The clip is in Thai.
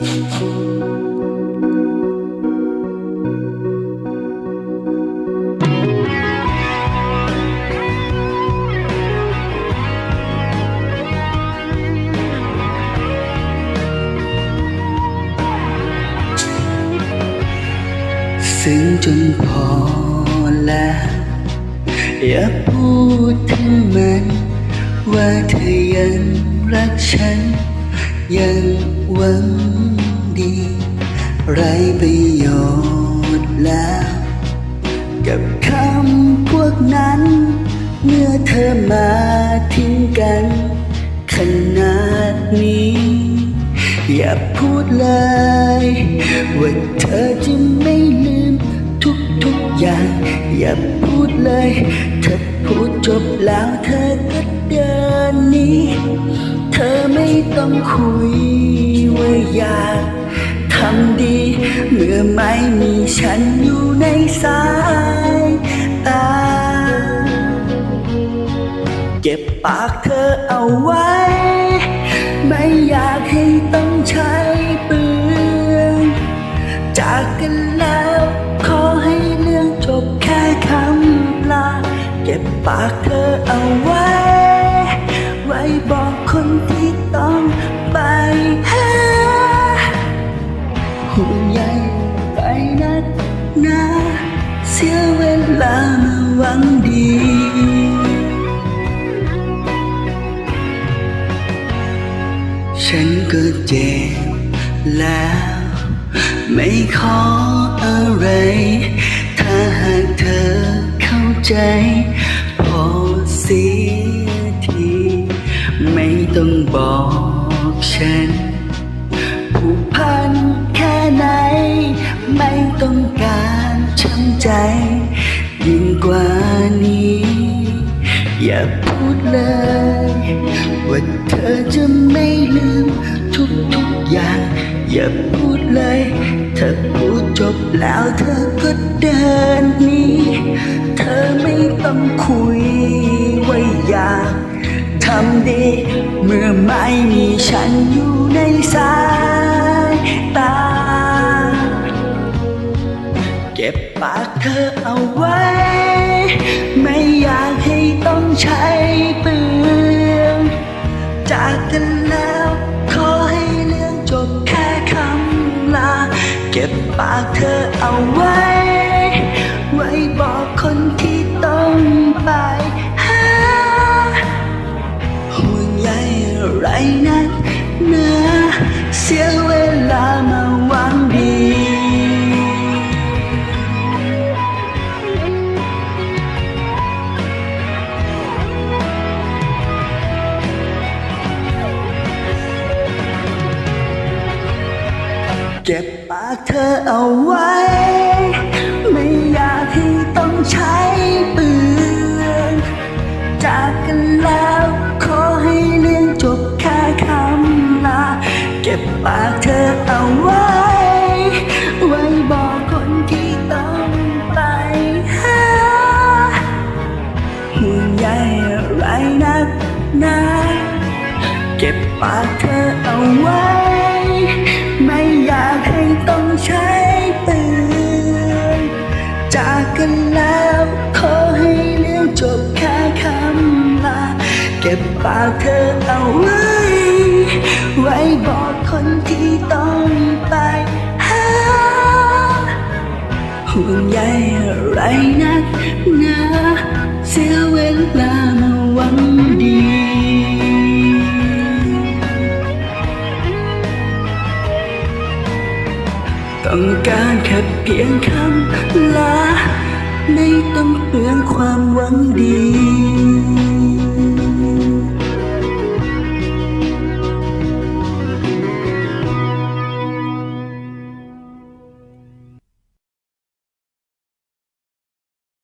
ซึ้งจนพอแล้ว อย่าพูดถึงมัน ว่าเธอยังรักฉัน ยังหวังดี ไรประโยชน์แล้ว กับคำพวกนั้น เมื่อเธอมาทิ้งกัน ขนาดนี้ อย่าพูดเลย ว่าเธอจะไม่ลืมทุกทุกอย่าง อย่าพูดเลย เธอพูดจบแล้วเธอก็เดินหนี้ ธอไม่ต้องคุยว่าอยากทำดี เมื่อไม่มีฉันอยู่ในสายตา เก็บปากเธอเอาไว้ ไม่อยากให้ต้องใช้เปลืองจากกันแล้ว ขอให้เรื่องจบแค่คำลา เก็บปากเธอเอาไว้ ไว้บอก สียเวลามาหวังดี ฉันก็เจ็บแล้ว ไม่ขออะไร ถ้าหากเธอเข้าใจ พอเสียที ไม่ต้องบอกฉัน ใจยิ่งกว่านี้ อย่าพูดเลย ว่าเธอจะไม่ลืมทุกทุกอย่าง อย่าพูดเลย เธอพูดจบแล้วเธอก็เดินหนี้เธอไม่ต้องคุยว่าอยากทำดี เมื่อไม่มีฉันอยู่ในสาย ปากเธอเอาไว้ ไม่อยากให้ต้องใช้เปลืองจากกันแล้ว ขอให้เรื่องจบแค่คำลา เก็บปากเธอเอาไว้ เก็บปากเธอเอาไว้ ไม่อยากให้ต้องใช้เปลืองจากกันแล้วขอให้เรื่องจบแค่คำลาเก็บปากเธอเอาไว้ ไว้บอกคนที่ต้องไปหาห่วงใยอะไรนักหนาเก็บปากเธอเอาไว้ ก็บปากเธอเอาไว้ ไว้บอกคนที่ต้องไปหาห่วงใยอะไรนักหนาเสียเวลามาหวังดีต้องการแค่เพียงคำลา ไม่ต้องเปลืองความหวังดี